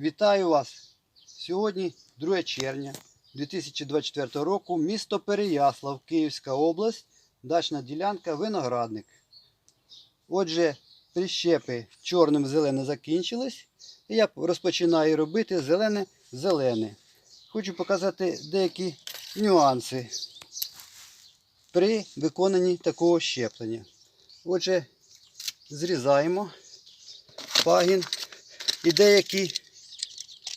Вітаю вас! Сьогодні 2 червня 2024 року, місто Переяслав, Київська область, дачна ділянка Виноградник. Отже, прищепи чорним зелене закінчились. І я розпочинаю робити зелене-зелене. Хочу показати деякі нюанси при виконанні такого щеплення. Отже, зрізаємо пагін. І деякі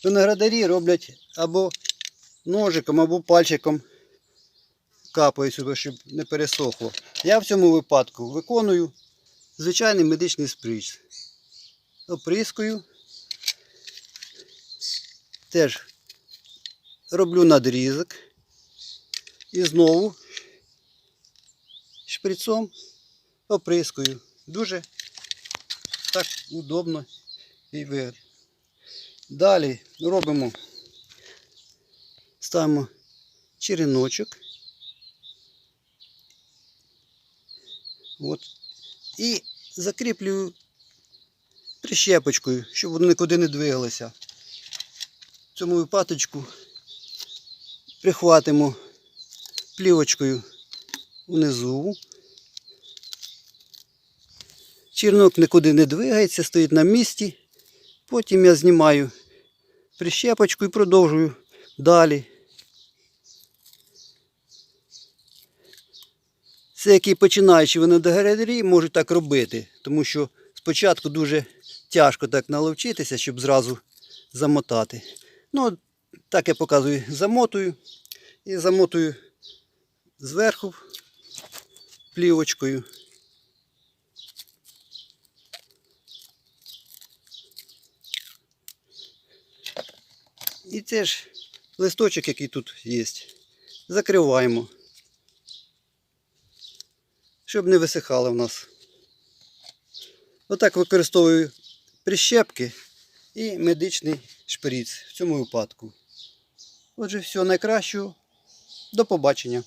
виноградарі роблять або ножиком, або пальчиком капають сюди, щоб не пересохло. Я в цьому випадку виконую звичайний медичний сприч. Оприскую. Теж роблю надрізок. І знову шприцом оприскую. Дуже так удобно і вигідно. Далі робимо, ставимо череночок. От. І закріплюю прищепочкою, щоб воно нікуди не двигалося. В цьому випадочку прихватимо плівочкою внизу. Чернок нікуди не двигається, стоїть на місці. Потім я знімаю прищепочку і продовжую далі. Це які починаючі виноградарі можуть так робити, тому що спочатку дуже тяжко так наловчитися, щоб зразу замотати. Ну, так я показую, замотую і замотую зверху плівочкою. І це ж листочок, який тут є, закриваємо, щоб не висихало в нас. Отак використовую прищепки і медичний шприц в цьому випадку. Отже, всього найкращого. До побачення.